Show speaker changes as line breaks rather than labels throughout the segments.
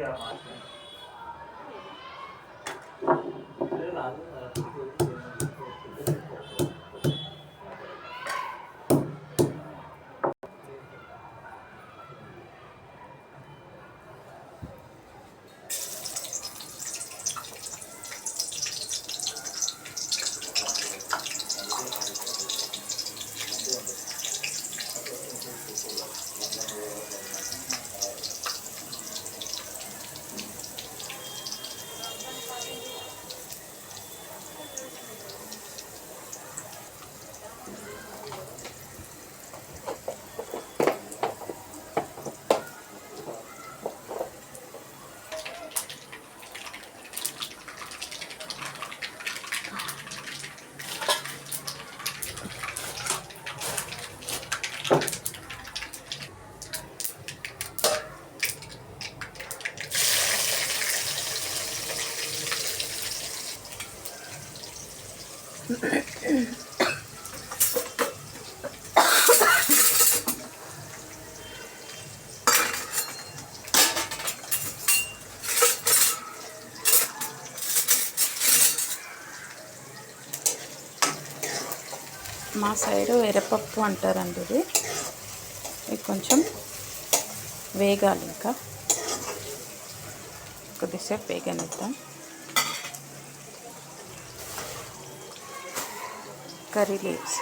这样吗？这？మా side ఎర్రపప్పు అంటారండి ఇది. ఇది కొంచెం వేగాలి ఇంకా. కొద్దిసేపు వేగనిద్దాం. Curry leaves.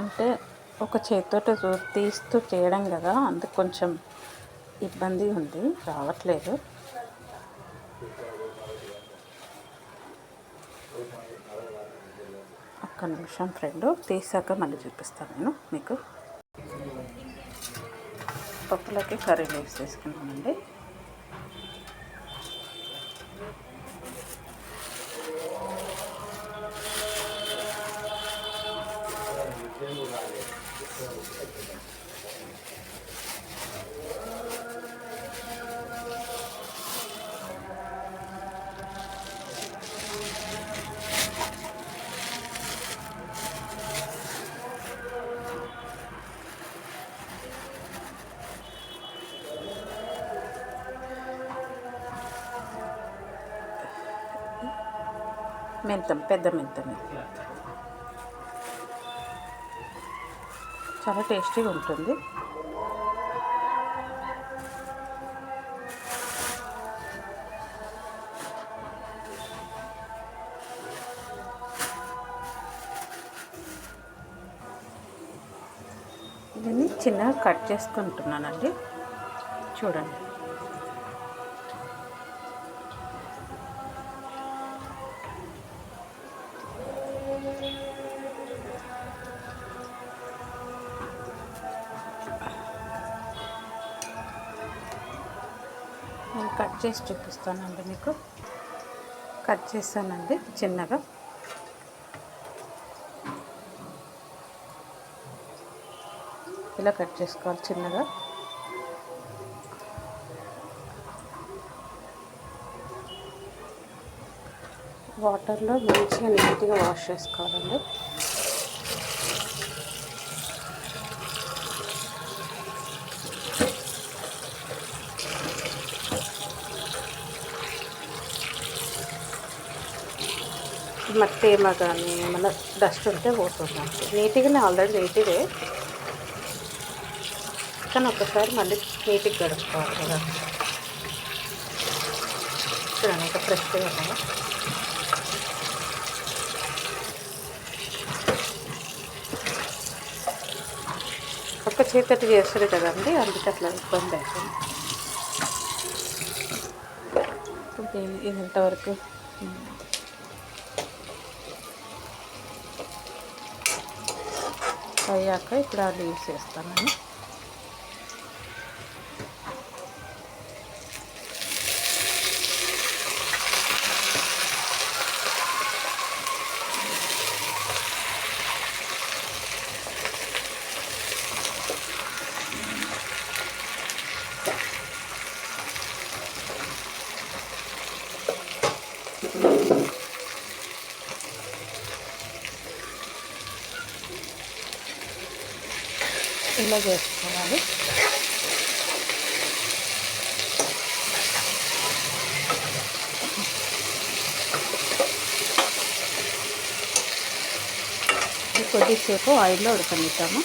అంటే ఒక చేతితో తీస్తూ చేయడం కదా అందుకు కొంచెం ఇబ్బంది ఉంది. రావట్లేదు. ఒక్క నిమిషం ఫ్రెండ్ తీసాక మళ్ళీ చూపిస్తాను నేను మీకు. పప్పులకి కర్రీ లీవ్స్ తీసుకున్నామండి మెంతం పెద్ద మెంతం చాలా టేస్టీగా ఉంటుంది. దీన్ని చిన్నగా కట్ చేసుకుంటున్నానండి. చూడండి. చేసి చూపిస్తానండి మీకు. కట్ చేస్తానండి చిన్నగా. ఇలా కట్ చేసుకోవాలి చిన్నగా. వాటర్లో మంచిగా నీట్గా వాష్ చేసుకోవాలండి. మట్టి ఏమో కానీ ఏమైనా డస్ట్ ఉంటే పోతుంది? నీట్గానే ఆల్రెడీ నీట్గా. కానీ ఒకసారి మళ్ళీ నీట్గా గడుపుకోవాలి కదా. చూడండి ఇంకా ఫ్రెష్గా కదా ఒక్క చేతటి చేస్తారు కదండి అందుకే అట్లా ఇబ్బంది అవుతుంది. ఓకే, ఇది ఇంతవరకు. అయ్యాక ఇప్పుడు ఆ లీవ్స్ వేస్తానండి ఇలా చేసుకోవాలి కొద్దిసేపు ఆయిల్లో ఉడకనిద్దాము.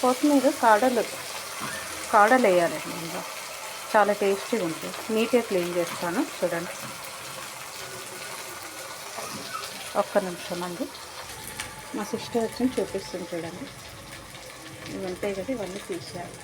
కొత్తిమీర కాడలు కాడలు వేయాలండి ఇందులో చాలా టేస్టీగా ఉంటుంది. నీట్గా క్లీన్ చేస్తాను. చూడండి. ఒక్క నిమిషం అండి. మా సిస్టర్ వచ్చి చూపిస్తుంది చూడండి. ఇవి ఉంటాయి కదా ఇవన్నీ తీసేయాలి.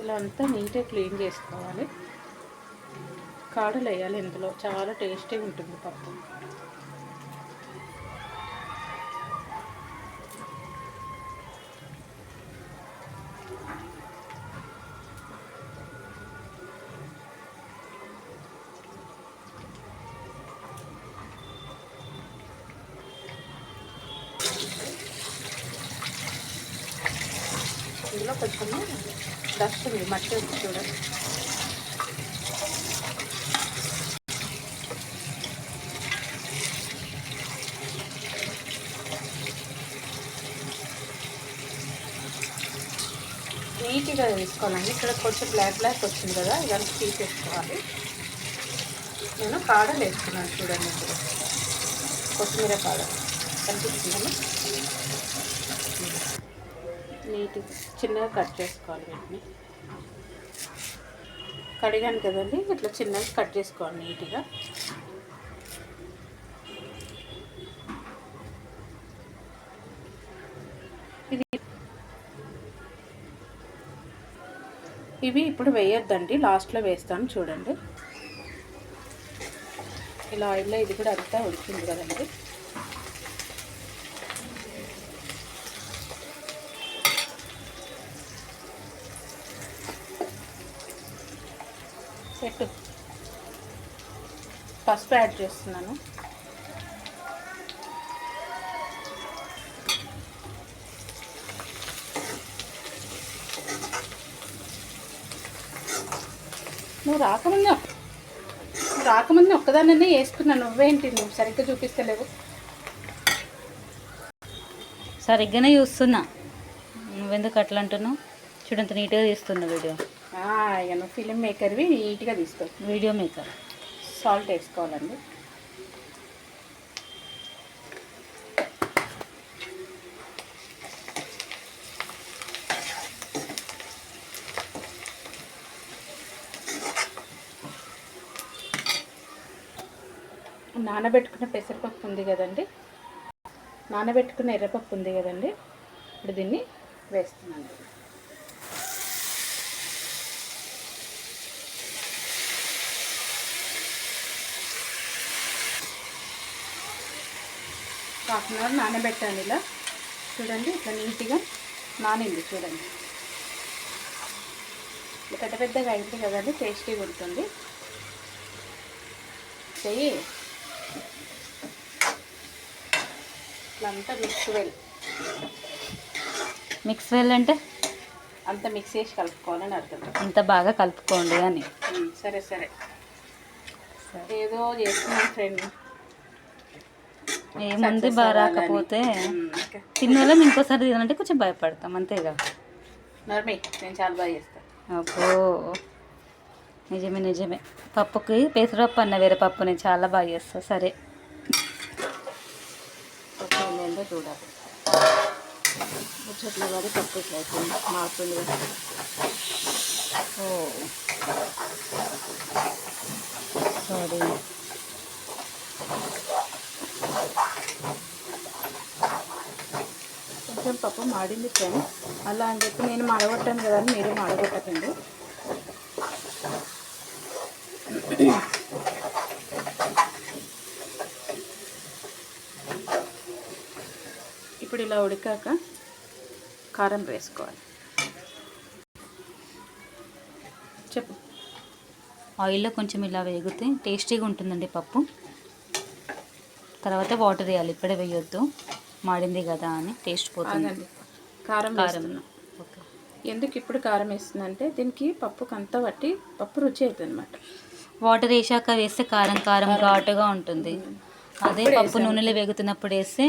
ఇలా అంతా నీట్గా క్లీన్ చేసుకోవాలి. కాడలు వేయాలి ఇందులో. చాలా టేస్టీగా ఉంటుంది పప్పు. డస్ట్ ఉంది మట్టి ఉంది చూడండి నీట్గా తీసుకోవాలండి ఇక్కడ కొంచెం బ్లాక్ బ్లాక్ వచ్చింది కదా ఇదంతా తీసేసుకోవాలి. నేను కాడలు వేసుకున్నాను చూడండి ఇప్పుడు. కొత్తిమీర కాడ. కనిపిస్తుందని నీట్గా చిన్నగా కట్ చేసుకోవాలి వీటిని. కడిగాను కదండి ఇట్లా చిన్నగా కట్ చేసుకోవాలి నీట్గా. ఇది ఇవి ఇప్పుడు వేయొద్దండి లాస్ట్లో వేస్తాను చూడండి. ఇలా ఆయిల్లో ఇది కూడా అంతా ఉడికింది కదండి. పెట్టు పసుపు యాడ్ చేస్తున్నాను. నువ్వు రాకముందు రాకముందే ఒక్కదాన్నే వేసుకున్నాను నువ్వేంటి? నువ్వు సరిగ్గా చూపిస్తలేవు.
సరిగ్గానే చూస్తున్నా. నువ్వెందుకు అట్లా అంటున్నావు? చూడంత నీట్గా తీస్తున్నా వీడియో.
ఆ, ఇక నువ్వు ఫిలిం మేకర్వి నీట్గా తీస్తావు
వీడియో మేకర్
సాల్ట్ వేసుకోవాలండి. నానబెట్టుకున్న పెసరపప్పు ఉంది కదండి. నానబెట్టుకున్న ఎర్రపప్పు ఉంది కదండి. ఇప్పుడు దీన్ని వేస్తున్నాను. హాఫ్ అన్ అవర్ నానబెట్టాను ఇలా. చూడండి ఇట్లా నీట్గా నానింది చూడండి. పెద్ద పెద్దగా అయింది కదండి టేస్టీగా ఉంటుంది. చెయ్యి. ఇట్లా అంతా మిక్స్ వెల్
మిక్స్ వెల్ అంటే?
అంత మిక్స్ చేసి కలుపుకోవాలని అర్థం.
ఇంత బాగా కలుపుకోండి అని.
సరే సరే. ఏదో చేస్తున్నాం ఫ్రెండ్
ఏముంది బాగా రాకపోతే తిన్నోళ్ళం ఇంకోసారి తినాలంటే కొంచెం భయపడతాం అంతేగా.
నర్మి నేను చాలా బాగా చేస్తాను
అబ్బో. నిజమే నిజమే. పప్పుకి పెసరపప్పు అన్న వేరే పప్పు నేను చాలా బాగా చేస్తా సరే.
ఏంటో చూడాలి. ముచ్చట్లు పడి పప్పు మారుతుంది.
ఓ. సారీ
కొంచెం పప్పు మాడింది ఫ్రెండ్. అలా అని చెప్పి నేను మాడగొట్టాను కదా అని మీరు మాడగొట్టకండి. ఇప్పుడు ఇలా ఉడికాక కారం వేసుకోవాలి. చెప్పు.
ఆయిల్లో కొంచెం ఇలా వేగితే టేస్టీగా ఉంటుందండి పప్పు. తర్వాత వాటర్ వేయాలి. ఇప్పుడే వేయొద్దు. మాడింది కదా అని టేస్ట్ పోతుంది.
కారం
కారం
వేస్తున్నా ఎందుకు ఇప్పుడు కారం వేస్తుందంటే దీనికి పప్పుకి అంతా బట్టి పప్పు రుచి అవుతుంది అనమాట
వాటర్ వేసాక వేస్తే కారం కారం ఘాటుగా ఉంటుంది. అదే పప్పు నూనెలో వేగుతున్నప్పుడు వేస్తే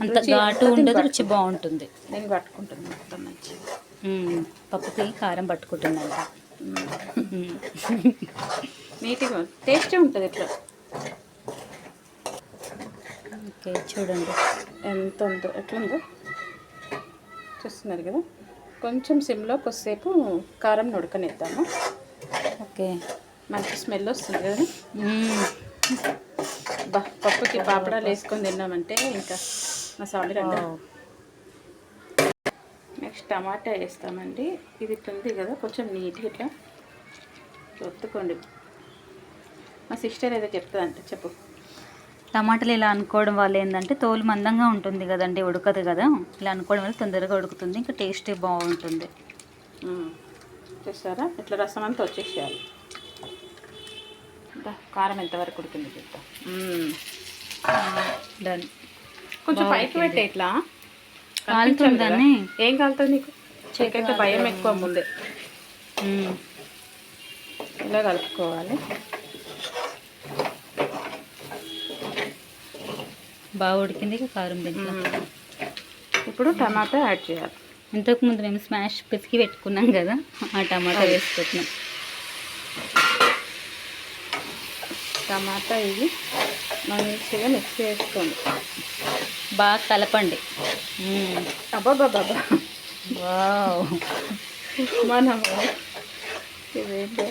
అంత ఘాటు ఉండదు రుచి బాగుంటుంది.
నేను పట్టుకుంటుంది మొత్తం
మ్మ్. పప్పుకి కారం పట్టుకుంటుందంట.
నీట్గా టేస్టీ ఉంటుంది ఇట్లా
ఓకే చూడండి.
ఎంత ఉందో ఎట్లుందో. చూస్తున్నారు కదా. కొంచెం సిమ్లో కొద్దిసేపు కారం ఉడకనిద్దాము
ఓకే.
మంచి స్మెల్ వస్తుంది కదా. బా పప్పుకి పాపడాలు వేసుకొని తిన్నామంటే ఇంకా మా
వావ్.
నెక్స్ట్ టమాటా వేస్తామండి. ఇది ఉంది కదా కొంచెం నీట్గా ఇట్లా ఒత్తుకోండి. మా సిస్టర్ ఏదో చెప్తుందంట చెప్పు.
టమాటాలు ఇలా అనుకోవడం వల్ల ఏంటంటే తోలు మందంగా ఉంటుంది కదండి ఉడకదు కదా. ఇలా అనుకోవడం వల్ల తొందరగా ఉడుకుతుంది ఇంకా టేస్ట్ బాగుంటుంది.
మ్మ్. చూస్తారా ఇట్లా రసం అంతా వచ్చేసేయాలి. కారం ఎంతవరకు ఉడికింది చూద్దాం.
డన్.
కొంచెం పైకి పెట్టే ఇట్లా.
కాలుతుందని
ఏం కాలుతుంది నీకు? చేకైతే భయం ఎక్కువ ముందే. ఇలా కలుపుకోవాలి.
బాగా ఉడికింది ఇక కారం దీంట్లో.
ఇప్పుడు టమాటా యాడ్ చేయాలి.
ఇంతకు ముందు మేము స్మాష్ పిసికి పెట్టుకున్నాం కదా ఆ టమాటా వేసుకుంటున్నాం
టమాటా ఇది మంచిగా మిక్స్ చేసుకోండి.
బాగా కలపండి.
అబ్బాబాబా
వావ్.
మనము ఇదేంటో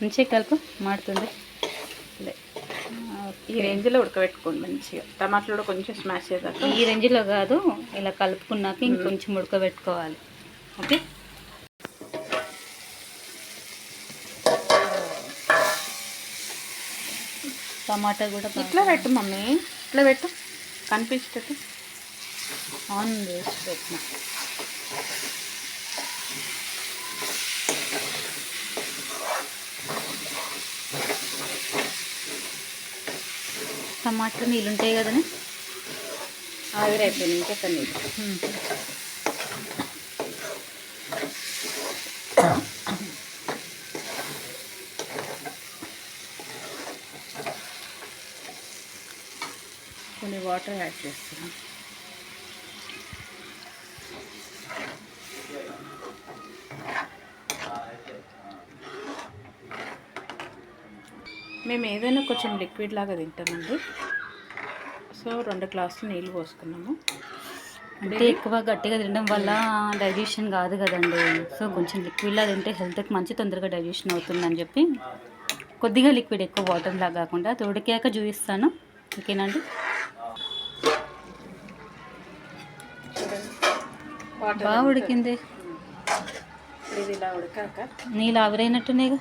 మంచిగా కలుపు మాడుతుంది.
ఈ రేంజ్లో ఉడకబెట్టుకోండి మంచిగా. టమాటాలు కూడా కొంచెం స్మాష్ చేద్దాక
ఈ రేంజ్లో కాదు ఇలా కలుపుకున్నాక ఇంకొంచెం ఉడకబెట్టుకోవాలి. ఓకే? టమాటా కూడా
ఇట్లా పెట్టు మమ్మీ. ఇట్లా పెట్టు. కనిపించేటట్టు
ఆన్ చేసి పెట్టిన టమాటాలు నీళ్ళు ఉంటాయి కదని
ఆవిరైపోయింది ఇంకొక నీళ్ళు? కొన్ని వాటర్ యాడ్ చేస్తున్నాం. మేము ఏదైనా కొంచెం లిక్విడ్ లాగా తింటామండి. సో రెండు గ్లాసులు నీళ్ళు పోసుకున్నాము.
అంటే ఎక్కువ గట్టిగా తినడం వల్ల డైజెషన్ కాదు కదండి. సో కొంచెం లిక్విడ్లా తింటే హెల్త్కి మంచి తొందరగా డైజెషన్ అవుతుందని చెప్పి కొద్దిగా లిక్విడ్ ఎక్కువ వాటర్ లాగా కాకుండా అది ఉడికాక చూపిస్తాను ఓకేనండి బాగా ఉడికింది.
ఇది ఇలా ఉడకాక.
నీళ్ళు ఆవిరైనట్టునేగా?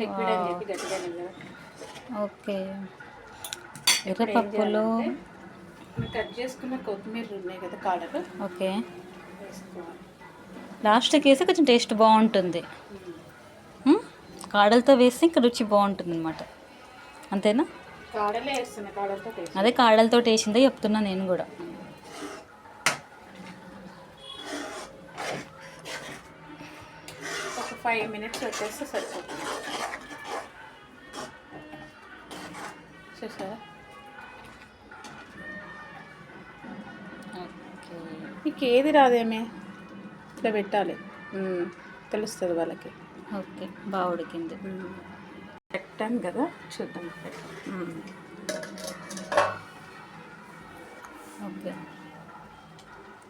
Liquid
okay. ఎర్రపప్పులు.
కట్ చేసుకున్న కొత్తిమీర ఉన్నాయి కదా కాడలు.
ఓకే. లాస్ట్కి వేస్తే కొంచెం టేస్ట్ బాగుంటుంది. కాడలతో వేస్తే ఇంకా రుచి బాగుంటుంది అనమాట అంతేనా అదే కాడలతో వేసిందే చెప్తున్నా నేను కూడా.
ఫైవ్ మినిట్స్ వచ్చేస్తే సరిపోతుంది. చూసారా
ఓకే.
మీకు ఏది రాదేమే ఇట్లా పెట్టాలి. తెలుస్తుంది వాళ్ళకి.
ఓకే. బాగా ఉడికింది.
పెట్టాను కదా? చూద్దాం.
ఓకే.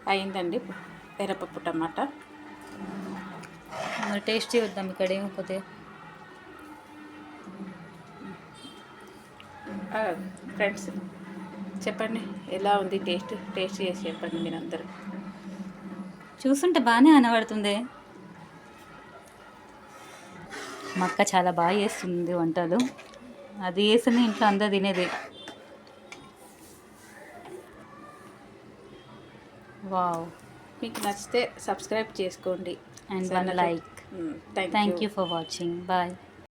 అయిందండి ఎర్రపప్పు టమాటా.
మరి టేస్టీ వద్దాం ఇక్కడ ఏమైపోతే
ఫ్రెండ్స్ చెప్పండి. ఎలా ఉంది టేస్ట్? టేస్ట్ చేసి చెప్పండి మీరందరూ.
చూస్తుంటే బాగానే అనబడుతుంది. మా అక్క చాలా బాగా చేస్తుంది వంటలు. అది వేసిన ఇంట్లో అందరు తినేది. వావ్.
మీకు నచ్చితే సబ్స్క్రైబ్ చేసుకోండి.
And one like.
Thank
you for watching bye